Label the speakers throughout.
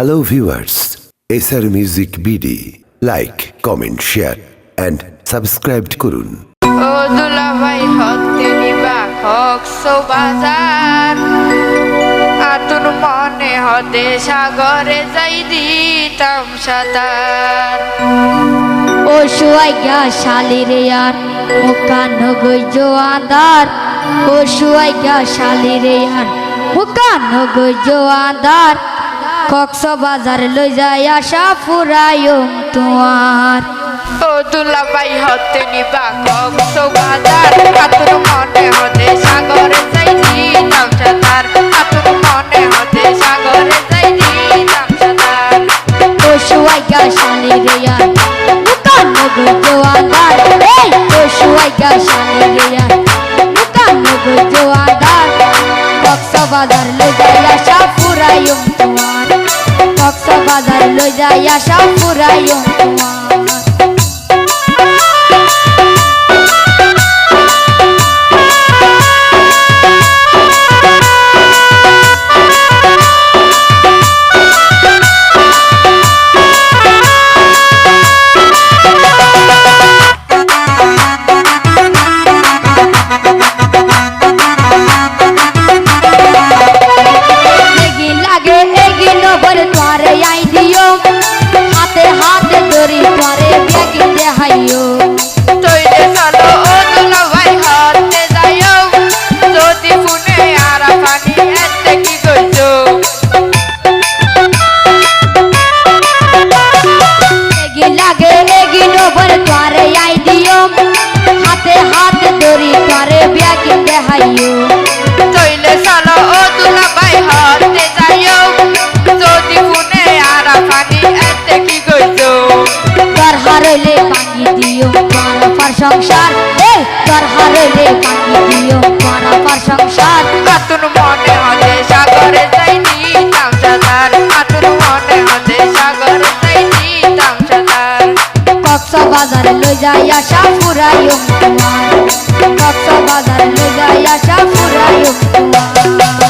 Speaker 1: Hello viewers, SR Music BD, like, comment, share and subscribe করুন।
Speaker 2: ও আতুর মনে হতে সাগরে যাই দিতাম সাঁতার।
Speaker 3: ও শুয়াইয়া শালিরে আর মুখান গই জোয়াদার। ও শুয়াইয়া শালিরে আর মুখান গই জোয়াদার। কক্স বাজার লই যায় আশা ফুরায়ম তোমার।
Speaker 2: ও দুলাভাই হতে নিবা হকসো বাজার আতুর মনে হতে সাগরে যাই সাঁতার। আতুর মনে হতে সাগরে যাই দিতাম সাঁতার।
Speaker 3: ও শুয়াইয়া শালিরে আর মুখান গই জোয়াদার। এই ও শুয়াইয়া শালিরে আর মুখান গই জোয়াদার। কক্স বাজার লই যায় আশা তোমার কক্স বাজার লই যায় আশা ফুরায়ম তোমার দিও তোর পার সংসার। এ তোর হারলে ভাঙি দিও তোর পার সংসার।
Speaker 2: আতুর মনে হতে সাগরে যাইনি তামসাদার। আতুর মনে হতে সাগরে যাইনি তামসাদার।
Speaker 3: কক্স বাজার লই যাই আশা ফুরাইও তোমার কক্স বাজার লই যাই আশা ফুরাইও তোমার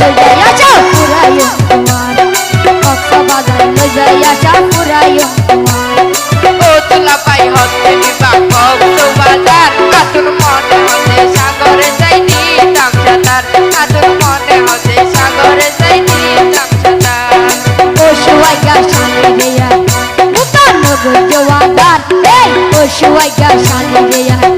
Speaker 3: বাজার লই যাই আশা ফুরাইও তোমার কক্স